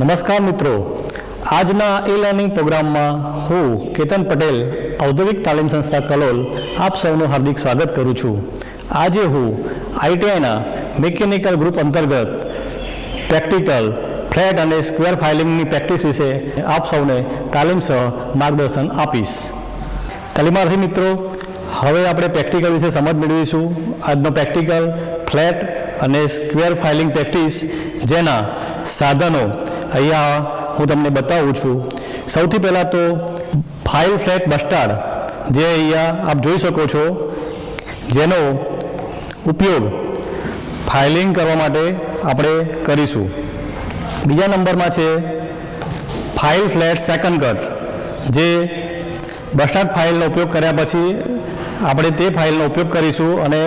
નમસ્કાર મિત્રો. આજના એ લર્નિંગ પ્રોગ્રામમાં હું કેતન પટેલ, ઔદ્યોગિક તાલીમ સંસ્થા કલોલ, આપ સૌનું હાર્દિક સ્વાગત કરું છું. આજે હું આઈટીઆઈના મિકેનિકલ ગ્રુપ અંતર્ગત પ્રેક્ટિકલ ફ્લેટ અને સ્ક્વેર ફાઇલિંગની પ્રેક્ટિસ વિશે આપ સૌને તાલીમ સહ માર્ગદર્શન આપીશ. તાલીમાર્થી મિત્રો, હવે આપણે પ્રેક્ટિકલ વિશે સમજ મેળવીશું. આજનો પ્રેક્ટિકલ ફ્લેટ અને સ્ક્વેર ફાઇલિંગ પ્રેક્ટિસ જેના સાધનો અહીંયા હું તમને બતાવું છું. સૌથી પહેલાં તો ફાઇલ ફ્લેટ બસ્ટાર્ડ જે અહીંયા આપ જોઈ શકો છો, જેનો ઉપયોગ ફાઇલિંગ કરવા માટે આપણે કરીશું. બીજા નંબરમાં છે ફાઇલ ફ્લેટ સેકન્ડ કટ જે બસ્ટાર્ડ ફાઇલનો ઉપયોગ કર્યા પછી આપણે તે ફાઇલનો ઉપયોગ કરીશું અને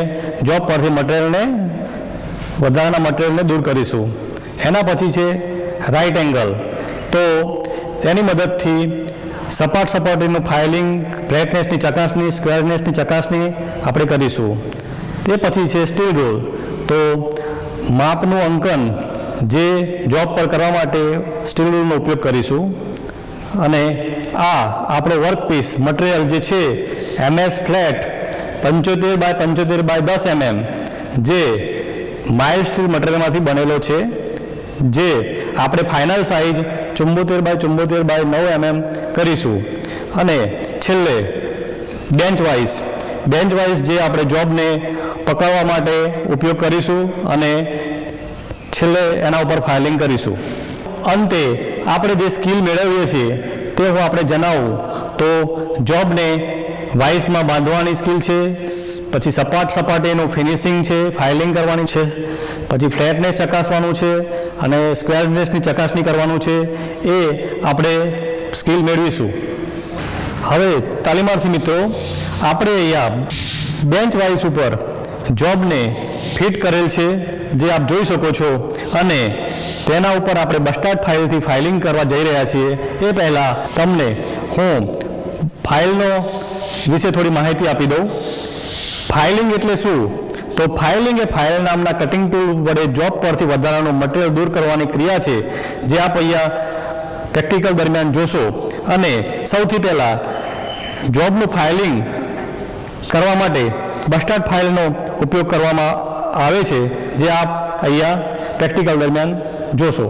જોબ પરથી મટીરિયલને વધારાના મટીરિયલને દૂર કરીશું. એના પછી છે રાઇટ એંગલ તો તેની મદદથી સપાટ સપાટીનું ફાઇલિંગ બ્રેટનેસની ચકાસણી સ્ક્વેરનેસની ચકાસણી આપણે કરીશું. તે પછી છે સ્ટીલ રોલ તો માપનું અંકન જે જોબ પર કરવા માટે સ્ટીલ રૂલનો ઉપયોગ કરીશું. અને આ આપણો વર્કપીસ મટીરિયલ જે છે એમએસ ફ્લેટ પંચોતેર બાય પંચોતેર બાય દસ એમએમ જે માઇલ સ્ટીલ મટીરિયલમાંથી બનેલો છે. જે આપણે ફાઇનલ સાઇઝ ચુંબોતેર બાય ચુંબોતેર બાય નવ એમએમ કરીશું. અને છેલ્લે બેન્ચ વાઇઝ બેન્ચ વાઇઝ જે આપણે જોબને પકડવા માટે ઉપયોગ કરીશું અને છેલ્લે એના ઉપર ફાઇલિંગ કરીશું. અંતે આપણે જે સ્કિલ મેળવીએ છીએ તે હું આપણે જણાવું. તો જોબને વાઇસમાં બાંધવાની સ્કિલ છે, પછી સપાટ સપાટીનું ફિનિશિંગ છે ફાઇલિંગ કરવાની છે, પછી ફ્લેટનેસ ચકાસવાનું છે અને સ્ક્વેરનેસની ચકાસણી કરવાનું છે એ આપણે સ્કિલ મેળવીશું. હવે તાલીમાર્થી મિત્રો, આપણે અહીંયા બેન્ચ વાઇસ ઉપર જોબને ફિટ કરેલ છે, જે આપ જોઈ શકો છો, અને તેના ઉપર આપણે બસ્ટાર્ડ ફાઇલથી ફાઇલિંગ કરવા જઈ રહ્યા છીએ. એ પહેલાં તમને હું ફાઇલનો વિશે થોડી માહિતી આપી દઉં. ફાઇલિંગ એટલે શું? તો ફાઇલિંગ એ ફાઇલ નામના કટિંગ ટૂલ વડે જોબ પરથી વધારાનું મટીરિયલ દૂર કરવાની ક્રિયા છે, જે આપ અહીંયા પ્રેક્ટિકલ દરમિયાન જોશો. અને સૌથી પહેલાં જોબનું ફાઇલિંગ કરવા માટે બસ્ટાર્ડ ફાઇલનો ઉપયોગ કરવામાં આવે છે, જે આપ અહીંયા પ્રેક્ટિકલ દરમિયાન જોશો.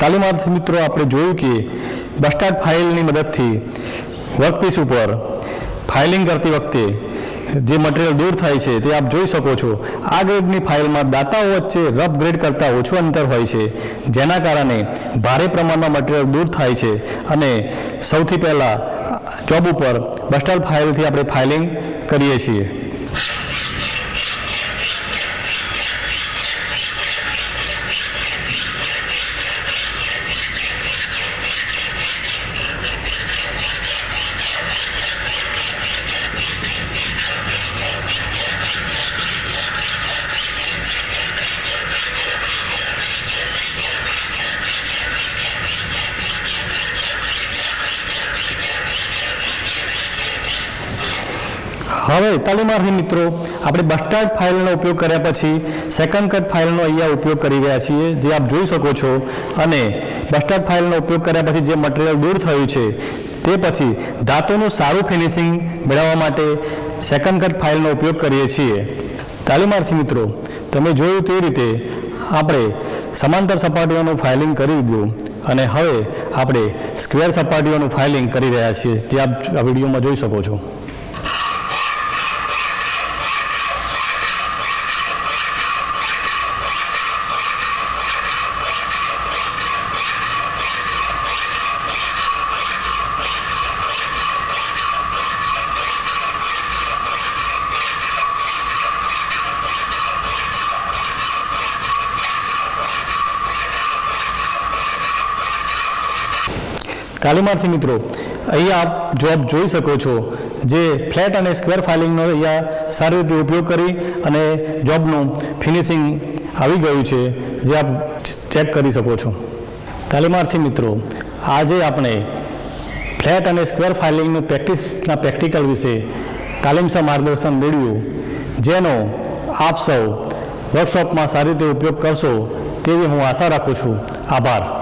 તાલીમાર્થી મિત્રો, આપણે જોયું કે બસ્ટાર્ડ ફાઇલની મદદથી વર્કપીસ ઉપર ફાઇલિંગ કરતી વખતે જે મટીરિયલ દૂર થાય છે તે આપ જોઈ શકો છો. આ ગ્રેડની ફાઇલમાં દાતાઓ વચ્ચે રફ ગ્રેડ કરતાં ઓછું અંતર હોય છે, જેના કારણે ભારે પ્રમાણમાં મટીરિયલ દૂર થાય છે અને સૌથી પહેલાં જોબ ઉપર બસ્ટાર્ડ ફાઇલથી આપણે ફાઇલિંગ કરીએ છીએ. હવે તાલીમાર્થી મિત્રો, આપણે બસ્ટાર્ડ ફાઇલનો ઉપયોગ કર્યા પછી સેકન્ડ કટ ફાઇલનો અહીંયા ઉપયોગ કરી રહ્યા છીએ, જે આપ જોઈ શકો છો. અને બસ્ટાર્ડ ફાઇલનો ઉપયોગ કર્યા પછી જે મટીરિયલ દૂર થયું છે, તે પછી ધાતુનું સારું ફિનિશિંગ મેળવવા માટે સેકન્ડ કટ ફાઇલનો ઉપયોગ કરીએ છીએ. તાલીમાર્થી મિત્રો, તમે જોયું તે રીતે આપણે સમાંતર સપાટીઓનું ફાઇલિંગ કરી દીધું અને હવે આપણે સ્ક્વેર સપાટીઓનું ફાઇલિંગ કરી રહ્યા છીએ, જે આપ આ વિડીયોમાં જોઈ શકો છો. તાલીમાર્થી મિત્રો, અહીંયા આપ જો આપ જોઈ શકો છો જે ફ્લેટ અને સ્ક્વેર ફાઇલિંગનો અહીંયા સારી રીતે ઉપયોગ કરી અને જોબનું ફિનિશિંગ આવી ગયું છે, જે આપ ચેક કરી શકો છો. તાલીમાર્થી મિત્રો, આજે આપણે ફ્લેટ અને સ્ક્વેર ફાઇલિંગનું પ્રેક્ટિસના પ્રેક્ટિકલ વિશે તાલીમસા માર્ગદર્શન મેળવ્યું, જેનો આપ સૌ વર્કશોપમાં સારી રીતે ઉપયોગ કરશો તેવી હું આશા રાખું છું. આભાર.